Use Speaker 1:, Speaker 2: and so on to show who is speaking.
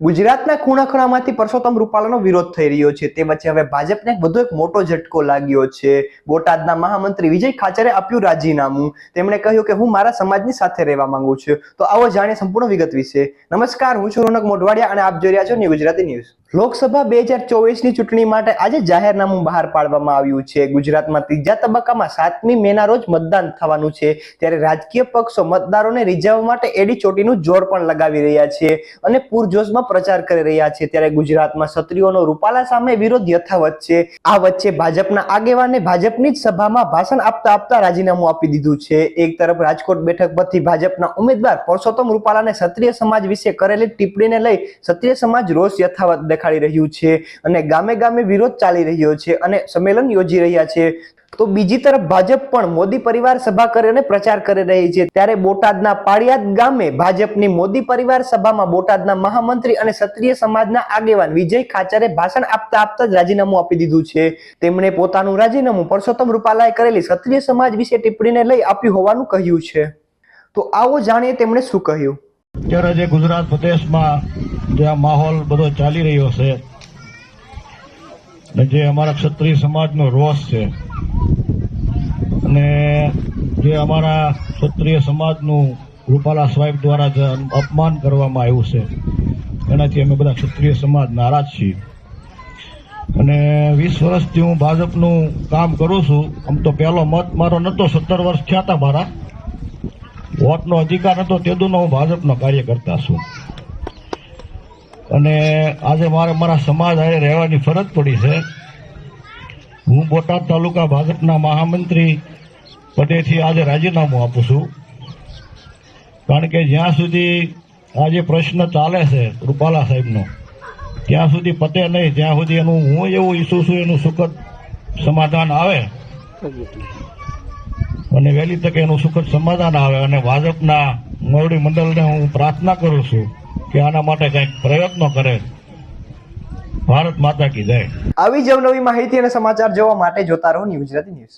Speaker 1: ગુજરાતના ખૂણા ખૂણામાંથી પરસોત્તમ રૂપાલાનો વિરોધ થઈ રહ્યો છે. તે વચ્ચે હવે ભાજપને વધુ એક મોટો ઝટકો લાગ્યો છે. બોટાદના મહામંત્રી વિજય ખાચરે આપ્યું રાજીનામું. તેમણે કહ્યું કે હું મારા સમાજની સાથે રહેવા માંગુ છું. તો આવો જાણીએ સંપૂર્ણ વિગત વિશે. નમસ્કાર, હું છું રોનક મોઢવાડિયા અને આપ જોઈ રહ્યા છો ન્યૂ ગુજરાતી ન્યૂઝ લોકસભા બે હજાર ચોવીસની ચૂંટણી માટે આજે જાહેરનામું બહાર પાડવામાં આવ્યું છે. ગુજરાતમાં ત્રીજા તબક્કામાં સાતમી મેના રોજ મતદાન થવાનું છે. ત્યારે રાજકીય પક્ષો મતદારોને રીઝવવા માટે એડી ચોટીનું જોર પણ લગાવી રહ્યા છે. અને પૂરજોશમાં પ્રચાર કરી રહ્યા છે ત્યારે ગુજરાતમાં ક્ષત્રિયોનો રૂપાલા સામે વિરોધ યથાવત છે. આ વચ્ચે ભાજપના આગેવાને ભાજપની જ સભામાં ભાષણ આપતા આપતા રાજીનામું આપી દીધું છે. એક તરફ રાજકોટ બેઠક પરથી ભાજપના ઉમેદવાર પરસોત્તમ રૂપાલાને ક્ષત્રિય સમાજ વિશે કરેલી ટિપ્પણીને લઈ ક્ષત્રિય સમાજ રોષ યથાવત દેખાડી રહ્યું છે અને ગામે ગામે વિરોધ ચાલી રહ્યો છે અને સંમેલન યોજી રહ્યા છે. તો બીજી તરફ ભાજપ પણ મોદી પરિવાર સભા કરીને પ્રચાર કરી રહી છે. ત્યારે બોટાદના પાળિયાદ ગામે ભાજપની મોદી પરિવાર સભામાં બોટાદના મહામંત્રી અને ક્ષત્રિય સમાજના આગેવાન વિજય ખાચરે ભાષણ આપતા આપતા જ રાજીનામું આપી દીધું છે. તેમણે પોતાનું રાજીનામું પરસોત્તમ રૂપાલાએ કરેલી ક્ષત્રિય સમાજ વિશે ટિપ્પણીને લઈ આપ્યું હોવાનું કહ્યું છે. તો આવો જાણીએ તેમણે શું કહ્યું.
Speaker 2: અત્યારે જે ગુજરાત પ્રદેશમાં જે આ માહોલ બધો ચાલી રહ્યો છે જે અમારા ક્ષત્રિય સમાજનો રોષ છે અને જે અમારા ક્ષત્રિય સમાજનું રૂપાલા સાહેબ દ્વારા જે અપમાન કરવામાં આવ્યું છે, એનાથી અમે બધા ક્ષત્રિય સમાજ નારાજ છીએ. અને વીસ વર્ષથી હું ભાજપનું કામ કરું છું, આમ તો પહેલો મત મારો નહોતો, સત્તર વર્ષ થયા હતા મારા. વોટનો અધિકાર હતો તેદુનો હું ભાજપનો કાર્યકર્તા છું. અને આજે મારે મારા સમાજ આજે રહેવાની ફરજ પડી છે. હું બોટાદ તાલુકા ભાજપના મહામંત્રી પદેથી આજે રાજીનામું આપું છું. કારણ કે જ્યાં સુધી આ જે પ્રશ્ન ચાલે છે રૂપાલા સાહેબનો, ત્યાં સુધી પતે નહીં જ્યાં સુધી એનું હું એવું ઈચ્છું છું એનું સુખદ સમાધાન આવે. અને વહેલી તકે એનું સુખદ સમાધાન આવે અને ભાજપના મોવડી મંડળને હું પ્રાર્થના કરું છું કે આના માટે કંઈક પ્રયત્નો કરે. ભારત માતા કી જય.
Speaker 1: આવી જ નવી માહિતી અને સમાચાર જોવા માટે જોતા રહો ન્યૂઝ ગુજરાતી ન્યૂઝ.